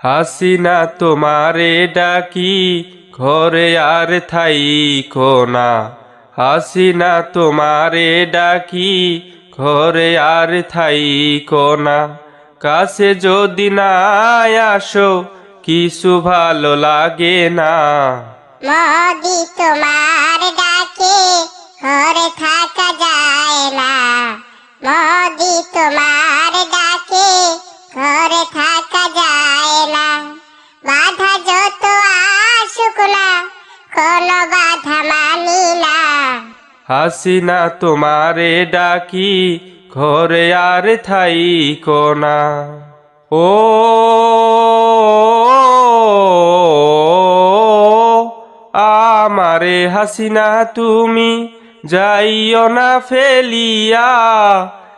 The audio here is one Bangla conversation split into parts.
হাসিনা তোমারে ডাকি ঘরে আর থাই কোনা হাসিনা তোমারে ডাকি ঘরে আর থাই কোনা কাছে যদি না আসো কিছু ভালো লাগে না। মোদি তোমার ডাকে ঘরে থাকা যায় না। মোদি তোমার ডাকে ঘরে থাকা যায় না। বাধা যত আসুক না বাধা মানি হাসিনা তোমারে ডাকি, ঘরে আর থাই কোনা ও, আমারে হাসিনা তুমি, যাইও না ফেলিয়া।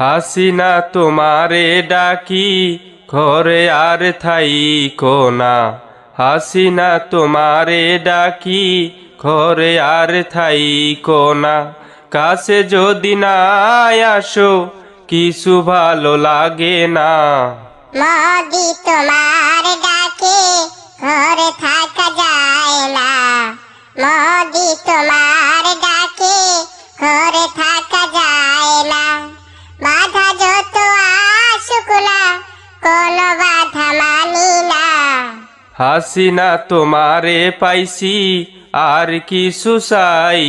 হাসিনা তোমারে ডাকি, ঘরে আর থাই কোনা হাসিনা তোমারে ডাকি, ঘরে আর থাই কোনা কাছে যদি না আসো, কিছু ভালো লাগে না। মোদি তোমার ডাকে, ঘরে থাকা যায় না। মোদি তোমার ডাকে, ঘরে থাকা হাসিনা তোমারে পাইছি আর কিছু চাই